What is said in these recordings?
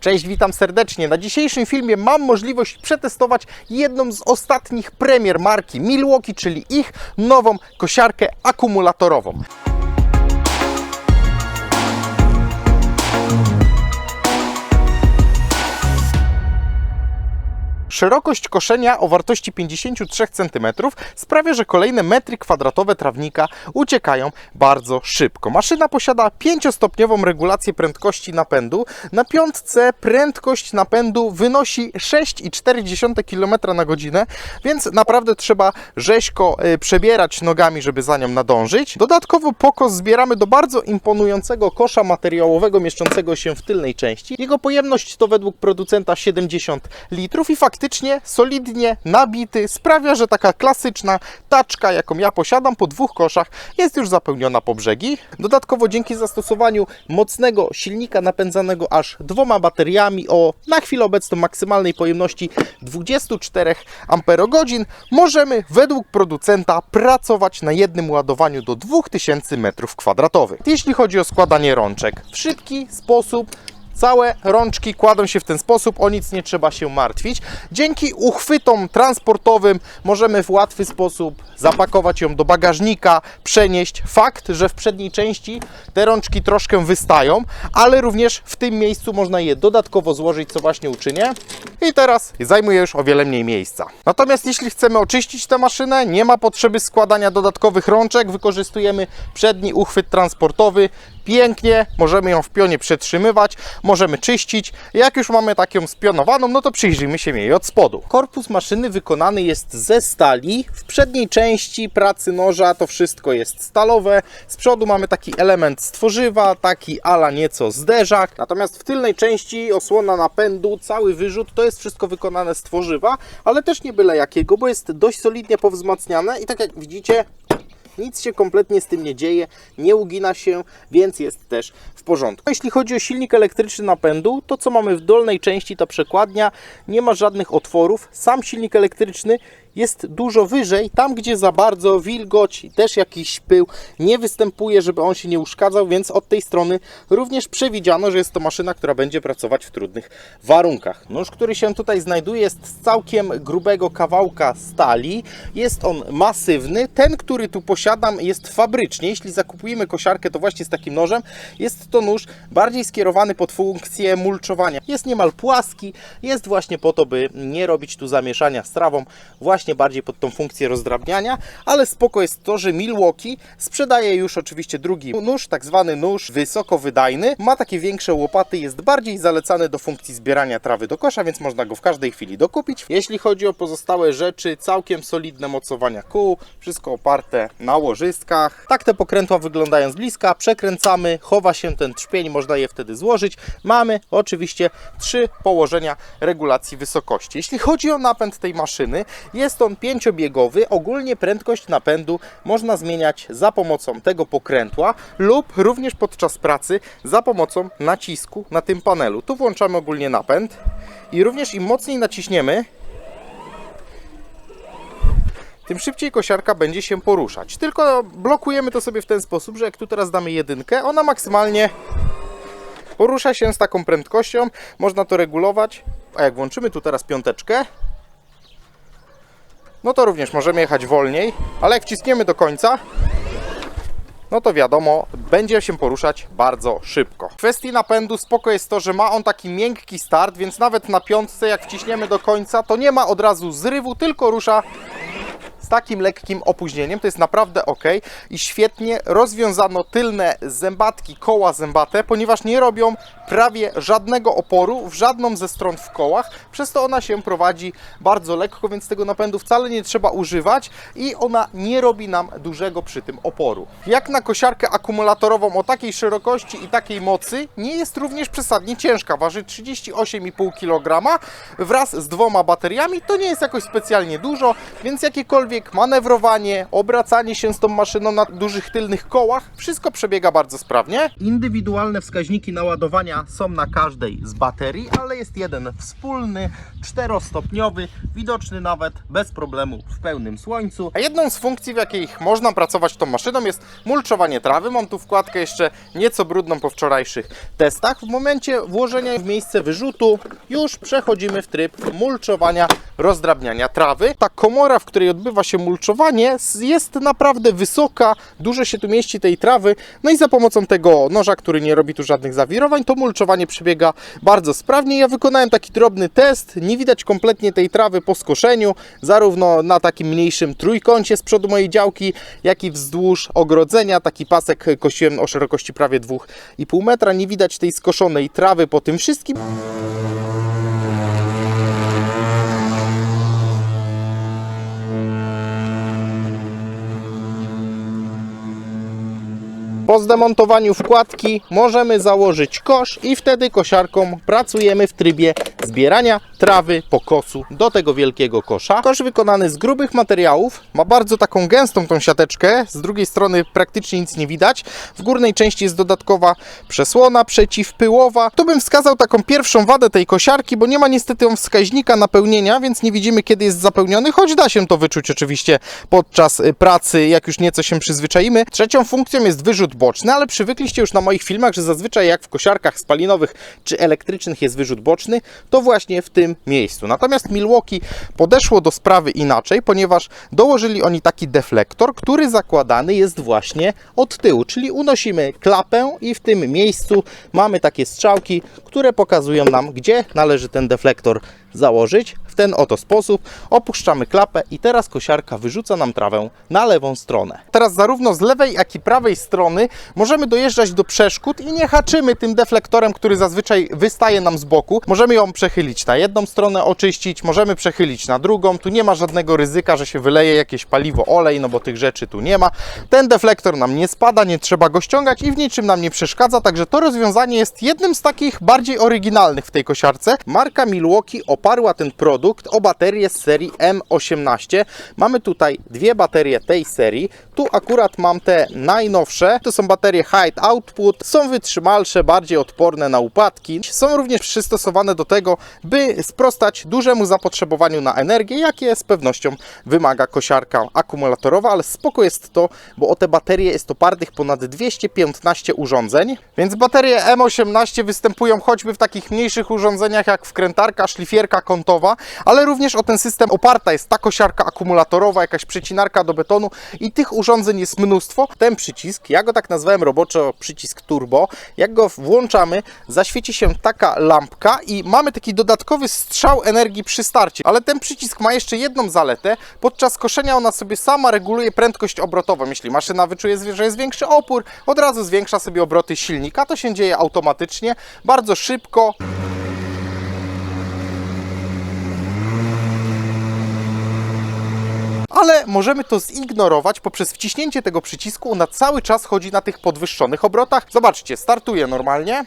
Cześć, witam serdecznie. Na dzisiejszym filmie mam możliwość przetestować jedną z ostatnich premier marki Milwaukee, czyli ich nową kosiarkę akumulatorową. Szerokość koszenia o wartości 53 cm sprawia, że kolejne metry kwadratowe trawnika uciekają bardzo szybko. Maszyna posiada 5-stopniową regulację prędkości napędu. Na piątce prędkość napędu wynosi 6,4 km na godzinę, więc naprawdę trzeba rzeźko e, przebierać nogami, żeby za nią nadążyć. Dodatkowo pokos zbieramy do bardzo imponującego kosza materiałowego mieszczącego się w tylnej części. Jego pojemność to według producenta 70 litrów i faktycznie solidnie nabity sprawia, że taka klasyczna taczka, jaką ja posiadam po dwóch koszach jest już zapełniona po brzegi. Dodatkowo dzięki zastosowaniu mocnego silnika napędzanego aż dwoma bateriami o na chwilę obecną maksymalnej pojemności 24 Ah możemy według producenta pracować na jednym ładowaniu do 2000 m2. Jeśli chodzi o składanie rączek, w szybki sposób Całe rączki kładą się w ten sposób, o nic nie trzeba się martwić. Dzięki uchwytom transportowym możemy w łatwy sposób zapakować ją do bagażnika, przenieść. Fakt, że w przedniej części te rączki troszkę wystają, ale również w tym miejscu można je dodatkowo złożyć, co właśnie uczynię. I teraz zajmuje już o wiele mniej miejsca. Natomiast jeśli chcemy oczyścić tę maszynę, nie ma potrzeby składania dodatkowych rączek, wykorzystujemy przedni uchwyt transportowy, pięknie, możemy ją w pionie przetrzymywać, możemy czyścić. Jak już mamy taką spionowaną, no to przyjrzyjmy się jej od spodu. Korpus maszyny wykonany jest ze stali. W przedniej części pracy noża to wszystko jest stalowe. Z przodu mamy taki element z tworzywa, taki ala nieco zderzak. Natomiast w tylnej części osłona napędu, cały wyrzut to jest wszystko wykonane z tworzywa, ale też nie byle jakiego, bo jest dość solidnie powzmacniane i tak jak widzicie, nic się kompletnie z tym nie dzieje, nie ugina się, więc jest też w porządku. Jeśli chodzi o silnik elektryczny napędu, to co mamy w dolnej części, ta przekładnia, nie ma żadnych otworów. Sam silnik elektryczny jest dużo wyżej, tam gdzie za bardzo wilgoć też jakiś pył nie występuje, żeby on się nie uszkadzał, więc od tej strony również przewidziano, że jest to maszyna, która będzie pracować w trudnych warunkach. Nóż, który się tutaj znajduje jest z całkiem grubego kawałka stali, jest on masywny, ten, który tu posiadam jest fabrycznie, jeśli zakupujemy kosiarkę to właśnie z takim nożem, jest to nóż bardziej skierowany pod funkcję mulczowania. Jest niemal płaski, jest właśnie po to, by nie robić tu zamieszania z trawą, właśnie bardziej pod tą funkcję rozdrabniania, ale spoko jest to, że Milwaukee sprzedaje już oczywiście drugi nóż, tak zwany nóż wysokowydajny. Ma takie większe łopaty, jest bardziej zalecany do funkcji zbierania trawy do kosza, więc można go w każdej chwili dokupić. Jeśli chodzi o pozostałe rzeczy, całkiem solidne mocowania kół, wszystko oparte na łożyskach. Tak te pokrętła wyglądają z bliska, przekręcamy, chowa się ten trzpień, można je wtedy złożyć. Mamy oczywiście trzy położenia regulacji wysokości. Jeśli chodzi o napęd tej maszyny, jest on pięciobiegowy. Ogólnie prędkość napędu można zmieniać za pomocą tego pokrętła lub również podczas pracy za pomocą nacisku na tym panelu. Tu włączamy ogólnie napęd i również im mocniej naciśniemy, tym szybciej kosiarka będzie się poruszać. Tylko blokujemy to sobie w ten sposób, że jak tu teraz damy jedynkę, ona maksymalnie porusza się z taką prędkością. Można to regulować. A jak włączymy tu teraz piąteczkę, no to również możemy jechać wolniej, ale jak wciskniemy do końca, no to wiadomo, będzie się poruszać bardzo szybko. W kwestii napędu spoko jest to, że ma on taki miękki start, więc nawet na piątce jak wciśniemy do końca, to nie ma od razu zrywu, tylko rusza z takim lekkim opóźnieniem. To jest naprawdę ok i świetnie rozwiązano tylne zębatki koła zębate, ponieważ nie robią prawie żadnego oporu w żadną ze stron w kołach, przez to ona się prowadzi bardzo lekko, więc tego napędu wcale nie trzeba używać i ona nie robi nam dużego przy tym oporu. Jak na kosiarkę akumulatorową o takiej szerokości i takiej mocy, nie jest również przesadnie ciężka. Waży 38,5 kg wraz z dwoma bateriami. To nie jest jakoś specjalnie dużo, więc jakiekolwiek przebieg, manewrowanie, obracanie się z tą maszyną na dużych tylnych kołach, wszystko przebiega bardzo sprawnie. Indywidualne wskaźniki naładowania są na każdej z baterii, ale jest jeden wspólny, czterostopniowy, widoczny nawet bez problemu w pełnym słońcu. A jedną z funkcji, w jakiej można pracować tą maszyną jest mulczowanie trawy. Mam tu wkładkę jeszcze nieco brudną po wczorajszych testach. W momencie włożenia w miejsce wyrzutu już przechodzimy w tryb mulczowania, rozdrabniania trawy. Ta komora, w której odbywa się mulczowanie jest naprawdę wysoka, dużo się tu mieści tej trawy, no i za pomocą tego noża, który nie robi tu żadnych zawirowań, to mulczowanie przebiega bardzo sprawnie. Ja wykonałem taki drobny test, nie widać kompletnie tej trawy po skoszeniu, zarówno na takim mniejszym trójkącie z przodu mojej działki, jak i wzdłuż ogrodzenia. Taki pasek kosiłem o szerokości prawie 2,5 metra, nie widać tej skoszonej trawy po tym wszystkim. Po zdemontowaniu wkładki możemy założyć kosz i wtedy kosiarką pracujemy w trybie zbierania trawy, pokosu do tego wielkiego kosza. Kosz wykonany z grubych materiałów, ma bardzo taką gęstą tą siateczkę, z drugiej strony praktycznie nic nie widać. W górnej części jest dodatkowa przesłona przeciwpyłowa. Tu bym wskazał taką pierwszą wadę tej kosiarki, bo nie ma niestety on wskaźnika napełnienia, więc nie widzimy kiedy jest zapełniony, choć da się to wyczuć oczywiście podczas y, pracy, jak już nieco się przyzwyczaimy. Trzecią funkcją jest wyrzut boczny, ale przywykliście już na moich filmach, że zazwyczaj jak w kosiarkach spalinowych czy elektrycznych jest wyrzut boczny, to właśnie w tym miejscu. Natomiast Milwaukee podeszło do sprawy inaczej, ponieważ dołożyli oni taki deflektor, który zakładany jest właśnie od tyłu, czyli unosimy klapę i w tym miejscu mamy takie strzałki, które pokazują nam, gdzie należy ten deflektor założyć. Ten oto sposób opuszczamy klapę i teraz kosiarka wyrzuca nam trawę na lewą stronę. Teraz zarówno z lewej, jak i prawej strony możemy dojeżdżać do przeszkód i nie haczymy tym deflektorem, który zazwyczaj wystaje nam z boku. Możemy ją przechylić na jedną stronę, oczyścić, możemy przechylić na drugą. Tu nie ma żadnego ryzyka, że się wyleje jakieś paliwo, olej, no bo tych rzeczy tu nie ma. Ten deflektor nam nie spada, nie trzeba go ściągać i w niczym nam nie przeszkadza, także to rozwiązanie jest jednym z takich bardziej oryginalnych w tej kosiarce. Marka Milwaukee oparła ten produkt o baterię z serii M18. Mamy tutaj dwie baterie tej serii. Tu akurat mam te najnowsze. To są baterie High Output. Są wytrzymalsze, bardziej odporne na upadki. Są również przystosowane do tego, by sprostać dużemu zapotrzebowaniu na energię, jakie z pewnością wymaga kosiarka akumulatorowa, ale spoko jest to, bo o te baterie jest opartych ponad 215 urządzeń, więc baterie M18 występują choćby w takich mniejszych urządzeniach jak wkrętarka, szlifierka kątowa, ale również o ten system oparta jest ta kosiarka akumulatorowa, jakaś przecinarka do betonu i tych urządzeń jest mnóstwo. Ten przycisk, ja go tak nazwałem roboczo przycisk turbo, jak go włączamy, zaświeci się taka lampka i mamy taki dodatkowy strzał energii przy starcie, ale ten przycisk ma jeszcze jedną zaletę, podczas koszenia ona sobie sama reguluje prędkość obrotową. Jeśli maszyna wyczuje, że jest większy opór, od razu zwiększa sobie obroty silnika, to się dzieje automatycznie, bardzo szybko. ale możemy to zignorować poprzez wciśnięcie tego przycisku. Ona cały czas chodzi na tych podwyższonych obrotach. Zobaczcie, startuje normalnie.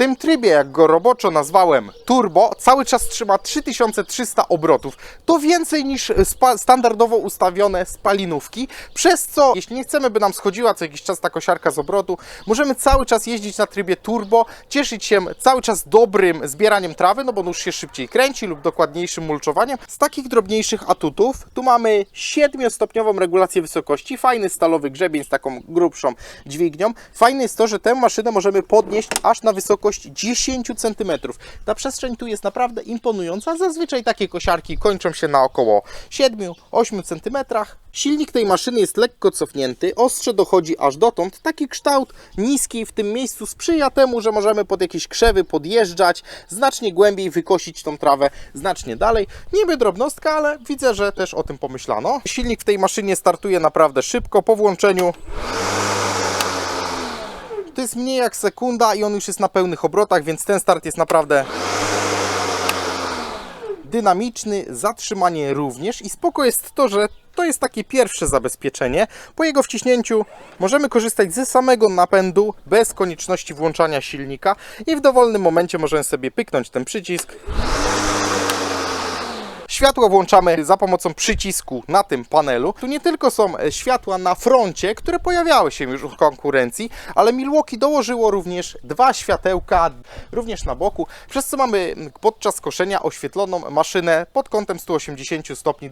Tym trybie, jak go roboczo nazwałem turbo, cały czas trzyma 3300 obrotów. To więcej niż standardowo ustawione spalinówki, przez co, jeśli nie chcemy, by nam schodziła co jakiś czas ta kosiarka z obrotu, możemy cały czas jeździć na trybie turbo, cieszyć się cały czas dobrym zbieraniem trawy, no bo nóż się szybciej kręci lub dokładniejszym mulczowaniem. Z takich drobniejszych atutów, tu mamy 7-stopniową regulację wysokości, fajny stalowy grzebień z taką grubszą dźwignią. Fajne jest to, że tę maszynę możemy podnieść aż na wysokość 10 cm. Ta przestrzeń tu jest naprawdę imponująca. Zazwyczaj takie kosiarki kończą się na około 7-8 cm. Silnik tej maszyny jest lekko cofnięty, ostrze dochodzi aż dotąd. Taki kształt niski w tym miejscu sprzyja temu, że możemy pod jakieś krzewy podjeżdżać, znacznie głębiej wykosić tą trawę znacznie dalej. Niby drobnostka, ale widzę, że też o tym pomyślano. Silnik w tej maszynie startuje naprawdę szybko. Po włączeniu to jest mniej jak sekunda i on już jest na pełnych obrotach, więc ten start jest naprawdę dynamiczny, zatrzymanie również i spoko jest to, że To jest takie pierwsze zabezpieczenie. Po jego wciśnięciu możemy korzystać ze samego napędu bez konieczności włączania silnika i w dowolnym momencie możemy sobie pyknąć ten przycisk. Światło włączamy za pomocą przycisku na tym panelu. Tu nie tylko są e, światła na froncie, które pojawiały się już w konkurencji, ale Milwaukee dołożyło również dwa światełka, również na boku, przez co mamy podczas koszenia oświetloną maszynę pod kątem 180 stopni.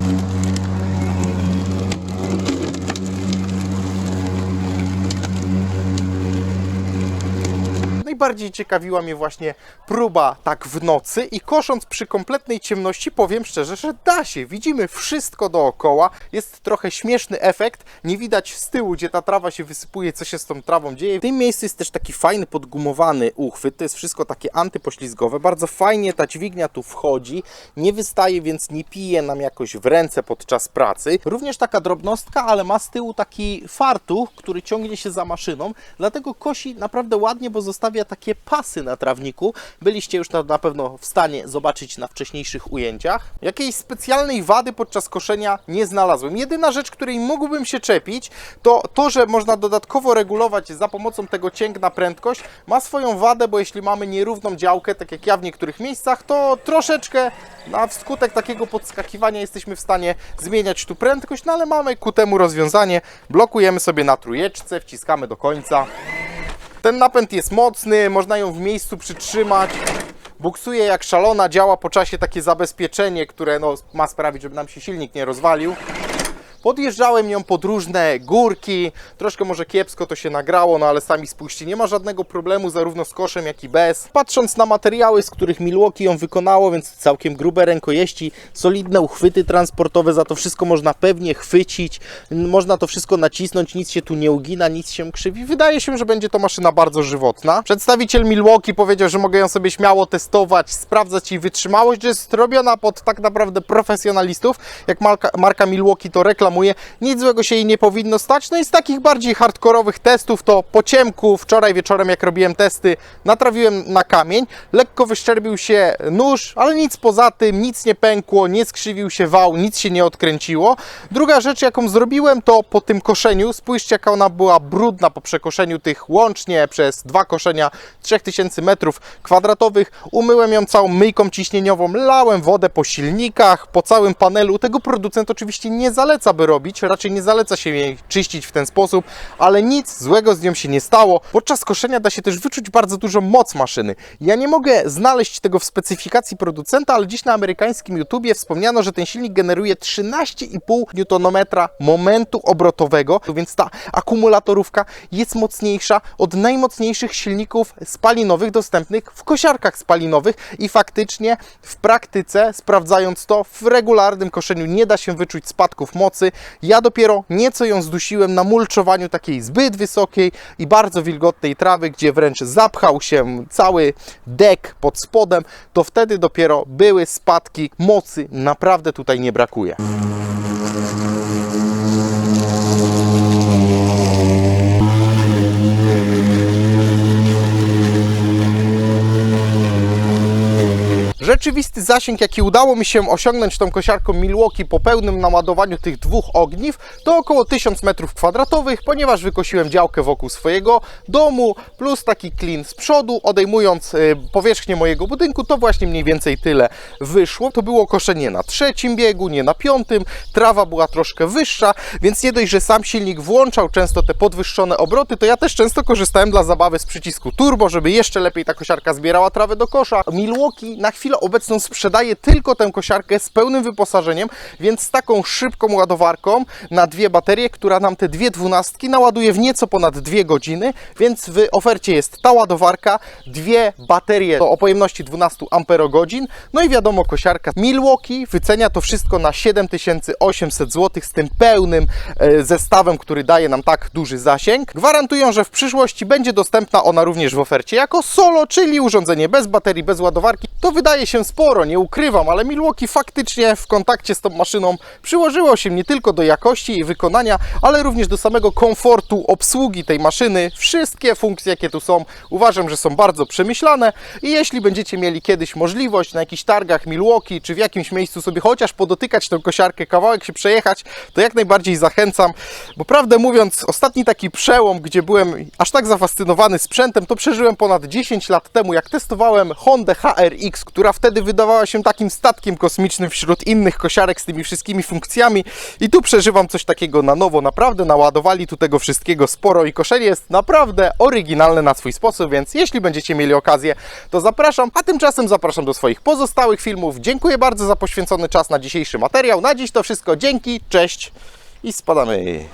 Najbardziej ciekawiła mnie właśnie próba tak w nocy i kosząc przy kompletnej ciemności powiem szczerze, że da się. Widzimy wszystko dookoła. Jest trochę śmieszny efekt. Nie widać z tyłu, gdzie ta trawa się wysypuje, co się z tą trawą dzieje. W tym miejscu jest też taki fajny podgumowany uchwyt. To jest wszystko takie antypoślizgowe. Bardzo fajnie ta dźwignia tu wchodzi. Nie wystaje, więc nie pije nam jakoś w ręce podczas pracy. Również taka drobnostka, ale ma z tyłu taki fartuch, który ciągnie się za maszyną. Dlatego kosi naprawdę ładnie, bo zostawia takie pasy na trawniku. Byliście już to na pewno w stanie zobaczyć na wcześniejszych ujęciach. Jakiejś specjalnej wady podczas koszenia nie znalazłem. Jedyna rzecz, której mógłbym się czepić, to to, że można dodatkowo regulować za pomocą tego cięgna prędkość. Ma swoją wadę, bo jeśli mamy nierówną działkę, tak jak ja w niektórych miejscach, to troszeczkę na wskutek takiego podskakiwania jesteśmy w stanie zmieniać tu prędkość, no ale mamy ku temu rozwiązanie. Blokujemy sobie na trójeczce, wciskamy do końca. Ten napęd jest mocny, można ją w miejscu przytrzymać. Buksuje jak szalona, działa po czasie takie zabezpieczenie, które no, ma sprawić, żeby nam się silnik nie rozwalił. Podjeżdżałem ją pod różne górki, troszkę może kiepsko to się nagrało, no ale sami spójrzcie, nie ma żadnego problemu zarówno z koszem, jak i bez. Patrząc na materiały, z których Milwaukee ją wykonało, więc całkiem grube rękojeści, solidne uchwyty transportowe, za to wszystko można pewnie chwycić, można to wszystko nacisnąć, nic się tu nie ugina, nic się krzywi. Wydaje się, że będzie to maszyna bardzo żywotna. Przedstawiciel Milwaukee powiedział, że mogę ją sobie śmiało testować, sprawdzać jej wytrzymałość, że jest robiona pod tak naprawdę profesjonalistów, jak marka, marka Milwaukee to reklamuje. Nic złego się jej nie powinno stać. No i z takich bardziej hardkorowych testów to po ciemku, wczoraj wieczorem jak robiłem testy, natrawiłem na kamień, lekko wyszczerbił się nóż, ale nic poza tym, nic nie pękło, nie skrzywił się wał, nic się nie odkręciło. Druga rzecz, jaką zrobiłem, to po tym koszeniu, spójrzcie jaka ona była brudna po przekoszeniu tych łącznie przez dwa koszenia 3000 metrów kwadratowych. Umyłem ją całą myjką ciśnieniową, lałem wodę po silnikach, po całym panelu. Tego producent oczywiście nie zaleca, by robić, raczej nie zaleca się jej czyścić w ten sposób, ale nic złego z nią się nie stało. Podczas koszenia da się też wyczuć bardzo dużą moc maszyny. Ja nie mogę znaleźć tego w specyfikacji producenta, ale dziś na amerykańskim YouTubie wspomniano, że ten silnik generuje 13,5 Nm momentu obrotowego, więc ta akumulatorówka jest mocniejsza od najmocniejszych silników spalinowych dostępnych w kosiarkach spalinowych i faktycznie w praktyce, sprawdzając to, w regularnym koszeniu nie da się wyczuć spadków mocy. Ja dopiero nieco ją zdusiłem na mulczowaniu takiej zbyt wysokiej i bardzo wilgotnej trawy, gdzie wręcz zapchał się cały dek pod spodem, to wtedy dopiero były spadki mocy. Naprawdę tutaj nie brakuje. Rzeczywisty zasięg, jaki udało mi się osiągnąć tą kosiarką Milwaukee po pełnym naładowaniu tych dwóch ogniw, to około 1000 m2, ponieważ wykosiłem działkę wokół swojego domu, plus taki klin z przodu, odejmując y, powierzchnię mojego budynku, to właśnie mniej więcej tyle wyszło. To było koszenie na trzecim biegu, nie na piątym, trawa była troszkę wyższa, więc nie dość, że sam silnik włączał często te podwyższone obroty, to ja też często korzystałem dla zabawy z przycisku turbo, żeby jeszcze lepiej ta kosiarka zbierała trawę do kosza. Milwaukee na chwilę obecną sprzedaje tylko tę kosiarkę z pełnym wyposażeniem, więc z taką szybką ładowarką na dwie baterie, która nam te dwie dwunastki naładuje w nieco ponad dwie godziny, więc w ofercie jest ta ładowarka, dwie baterie o pojemności 12 Ah, no i wiadomo kosiarka Milwaukee wycenia to wszystko na 7800 zł z tym pełnym e, zestawem, który daje nam tak duży zasięg. Gwarantują, że w przyszłości będzie dostępna ona również w ofercie jako solo, czyli urządzenie bez baterii, bez ładowarki. To wydaje się sporo, nie ukrywam, ale Milwaukee faktycznie w kontakcie z tą maszyną przyłożyło się nie tylko do jakości jej wykonania, ale również do samego komfortu obsługi tej maszyny. Wszystkie funkcje, jakie tu są, uważam, że są bardzo przemyślane i jeśli będziecie mieli kiedyś możliwość na jakichś targach Milwaukee, czy w jakimś miejscu sobie chociaż podotykać tę kosiarkę, kawałek się przejechać, to jak najbardziej zachęcam, bo prawdę mówiąc, ostatni taki przełom, gdzie byłem aż tak zafascynowany sprzętem, to przeżyłem ponad 10 lat temu, jak testowałem Hondę HRX, która wtedy wydawała się takim statkiem kosmicznym wśród innych kosiarek z tymi wszystkimi funkcjami i tu przeżywam coś takiego na nowo, naprawdę naładowali tu tego wszystkiego sporo i koszenie jest naprawdę oryginalne na swój sposób, więc jeśli będziecie mieli okazję, to zapraszam, a tymczasem zapraszam do swoich pozostałych filmów. Dziękuję bardzo za poświęcony czas na dzisiejszy materiał. Na dziś to wszystko, dzięki, cześć i spadamy.